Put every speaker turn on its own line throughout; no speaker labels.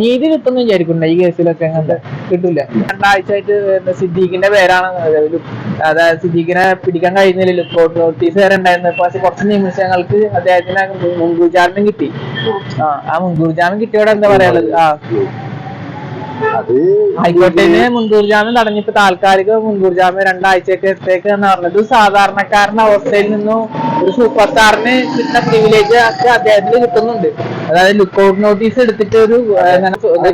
നീതി കിട്ടുമെന്ന് വിചാരിക്കുന്നുണ്ട്? ഈ കേസിലൊക്കെ അങ്ങനത്തെ കിട്ടൂല. രണ്ടാഴ്ചയായിട്ട് സിദ്ദീഖിന്റെ പേരാണ് അതായത് സിദ്ദീഖിനെ പിടിക്കാൻ കഴിയുന്നില്ല കോർട്ട് നോട്ടീസ് വരെ ഉണ്ടായിരുന്നു. പക്ഷെ കുറച്ച് നിമിഷങ്ങൾക്ക് അദ്ദേഹത്തിന് മുൻകൂർ ജാമ്യം കിട്ടി. ആ ആ മുൻകൂർ ജാമ്യം കിട്ടിയോടെ എന്താ പറയാനുള്ളത്? ആ.
അത്
ഹൈക്കോടതിന് മുൻകൂർ ജാമ്യം തടഞ്ഞിപ്പോ താൽക്കാലിക മുൻകൂർ ജാമ്യം രണ്ടാഴ്ചത്തേക്ക് എന്ന് പറഞ്ഞത്. സാധാരണക്കാരന്റെ അവസ്ഥയിൽ നിന്നും ഒരു സൂപ്പർ സ്റ്റാറിന് കിട്ടുന്ന പ്രിവിലേജ് ഒക്കെ അദ്ദേഹത്തിന് കിട്ടുന്നുണ്ട്. അതായത് ലുക്കൗട്ട് നോട്ടീസ് എടുത്തിട്ട് ഒരു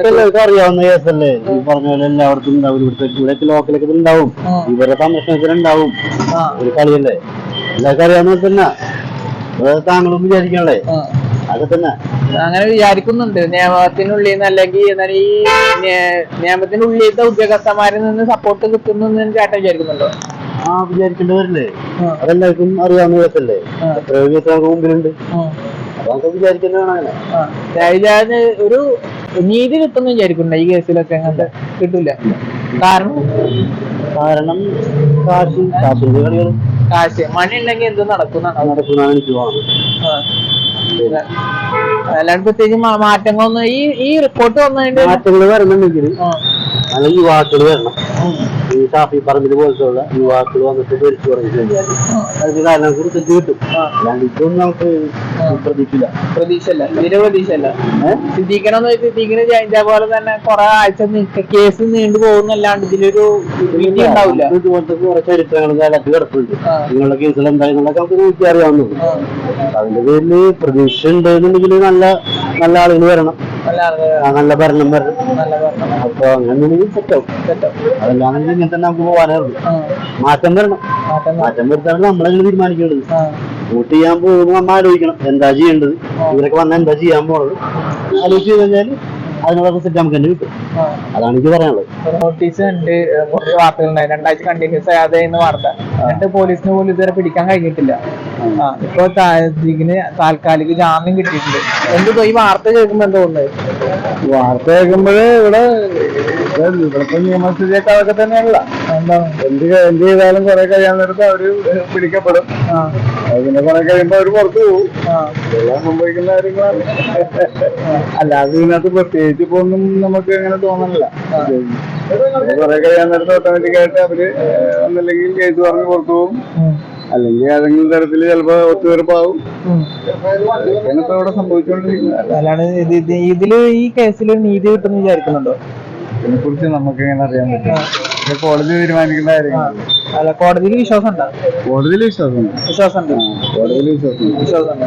എല്ലാവർക്കും അറിയാവുന്ന കേസല്ലേ ഈ പറഞ്ഞ പോലെ എല്ലായിടത്തും ഉണ്ടാവും. ഇവിടുത്തെ ഇവിടെയൊക്കെ ലോക്കലൊക്കെ ഉണ്ടാവും. ഇവരെ സംരക്ഷണത്തിനുണ്ടാവും ഒരു കളിയല്ലേ? എല്ലാവർക്കും അറിയാവുന്ന തന്നെ. താങ്കളും വിചാരിക്കണല്ലേ? അതെ തന്നെ.
അങ്ങനെ വിചാരിക്കുന്നുണ്ട്. നിയമത്തിനുള്ളിൽ നിന്ന് അല്ലെങ്കിൽ എന്താണ് ഈ നിയ- നിയമത്തിനുള്ളിലത്തെ ഉദ്യോഗസ്ഥന്മാരിൽ നിന്ന് സപ്പോർട്ട് കിട്ടുന്നു ചേട്ടൻ വിചാരിക്കുന്നുണ്ടോ.
ആ വിചാരിക്കേണ്ടവരല്ലേ? അതെല്ലാവർക്കും അറിയാവുന്ന
ആ,
എത്രയോ കേസ് നമുക്ക് മുമ്പിലുണ്ട് അതൊക്കെ വിചാരിക്കേണ്ടതാണ് അങ്ങനെ.
ഒരു നീതി കിട്ടുന്ന വിചാരിക്കുന്നുണ്ട്. ഈ കേസിലൊക്കെ അങ്ങനത്തെ കിട്ടൂല. കാരണം?
കാരണം കാശ് കാശിന്റെ കളികൾ
കാശ്. മണി ഉണ്ടെങ്കിൽ എന്ത് നടക്കുന്നതാണ്.
നടക്കുന്നതാണ് എനിക്ക് തോന്നുന്നത്.
അല്ലാണ്ട് പ്രത്യേകിച്ച് മാറ്റങ്ങളൊന്നും ഈ ഈ റിപ്പോർട്ട് വന്നതിന്റെ
മാറ്റങ്ങൾ വരണമെങ്കിൽ
ആ,
നല്ല യുവാക്കൾ വരണം. ഈ ഷാഫി പറമ്പിൽ പോലത്തുള്ള യുവാക്കൾ വന്നിട്ട് ഭരിച്ചു പറഞ്ഞു കഴിഞ്ഞാൽ അതിന് കാരണം കുറിച്ച് കിട്ടും. അല്ലാണ്ട് ഇതൊന്നും നമുക്ക് പ്രതീക്ഷില്ല
പ്രതീക്ഷയല്ല. തീരെ പ്രതീക്ഷയല്ല. സിദ്ദീഖനെന്ന് സിദ്ദീഖിന് പോലെ തന്നെ കുറെ ആഴ്ച കേസ് നീണ്ടു പോകുന്നല്ലാണ്ട് ഇതിലൊരു ഉണ്ടാവില്ല.
ഇതുപോലത്തെ കുറെ ചരിത്രങ്ങൾ കാലത്ത് കിടപ്പുണ്ട്. നിങ്ങളുടെ കേസിൽ എന്തായാലും നമുക്ക് നോക്കി അറിയാവുന്നത്. അതിന്റെ പേരിൽ പ്രതീക്ഷ ഉണ്ടെന്നുണ്ടെങ്കിൽ നല്ല നല്ല ആളുകൾ വരണം.
നല്ല
ഭരണം വരണം അപ്പൊ അങ്ങനെ സെറ്റാവും. അതല്ലാണെങ്കിൽ ഇങ്ങനെ തന്നെ നമുക്ക് പോകാനേ ഉള്ളൂ. മാറ്റം വരണം.
മാറ്റം
വരുത്താണ് നമ്മളെങ്ങനെ തീരുമാനിക്കേണ്ടത്. വോട്ട് ചെയ്യാൻ പോകുമ്പോൾ നമ്മൾ ആലോചിക്കണം എന്താ ചെയ്യേണ്ടത്. ഇവരൊക്കെ വന്നാൽ എന്താ ചെയ്യാൻ പോണത്? ആലോചിച്ച് കഴിഞ്ഞാൽ അതിനുള്ള റിസൾട്ട് നമുക്ക് തന്നെ കിട്ടും. അതാണ് എനിക്ക് പറയാനുള്ളത്.
നോട്ടീസ് ഉണ്ട്. കുറച്ച് കുറച്ച് വാർത്തകളുണ്ടായി. രണ്ടാഴ്ച കണ്ടിന്യൂസ് ആയതെന്ന് വാർത്ത. എന്നിട്ട് പോലീസിന് പോലും ഇതുവരെ പിടിക്കാൻ കഴിഞ്ഞിട്ടില്ല. ആ ഇപ്പൊ ഇതിന് താൽക്കാലിക ജാമ്യം കിട്ടിയിട്ടുണ്ട്. എന്ത് ഈ വാർത്ത കേൾക്കുമ്പോ എന്താ തോന്നുന്നത്
വാർത്ത കേൾക്കുമ്പോഴേ ഇവിടെ ഇവിടുത്തെ നിയമസ്ഥിതിയൊക്കെ അതൊക്കെ തന്നെയല്ല എന്താ? എന്ത് എന്ത് ചെയ്താലും കുറെ കഴിയാൻ നേരത്ത് അവർ പിടിക്കപ്പെടും. പിന്നെ കുറെ കഴിയുമ്പോ അവർ പുറത്തു പോകും. എല്ലാം സംഭവിക്കുന്ന കാര്യങ്ങളാണ്. അല്ലാതെ ഇതിനകത്ത് പ്രത്യേകിച്ച് ഇപ്പൊ ഒന്നും നമുക്ക് അങ്ങനെ തോന്നണില്ല. കുറെ കഴിയാൻ നേരത്തെ ഓട്ടോമാറ്റിക് ആയിട്ട് അവർ ഒന്നല്ലെങ്കിൽ കേസ് പറഞ്ഞ് പുറത്തു പോകും. അല്ലെങ്കിൽ ഏതെങ്കിലും തരത്തിൽ ചിലപ്പോ ഒത്തുതീർപ്പാവും. ഇവിടെ സംഭവിച്ചുകൊണ്ടിരിക്കുന്നത്.
ഇതിൽ ഈ കേസിൽ നീതി കിട്ടുമെന്ന് വിചാരിക്കുന്നുണ്ടോ?
ഇതിനെ കുറിച്ച് നമുക്ക് എങ്ങനെ അറിയാൻ പറ്റും കോടതി തീരുമാനിക്കുന്ന കാര്യങ്ങൾ
അല്ല കോടതിയിൽ വിശ്വാസം ഉണ്ടോ
കോടതിയിൽ
വിശ്വാസം വിശ്വാസം
കോടതിയിൽ
വിശ്വാസം വിശ്വാസം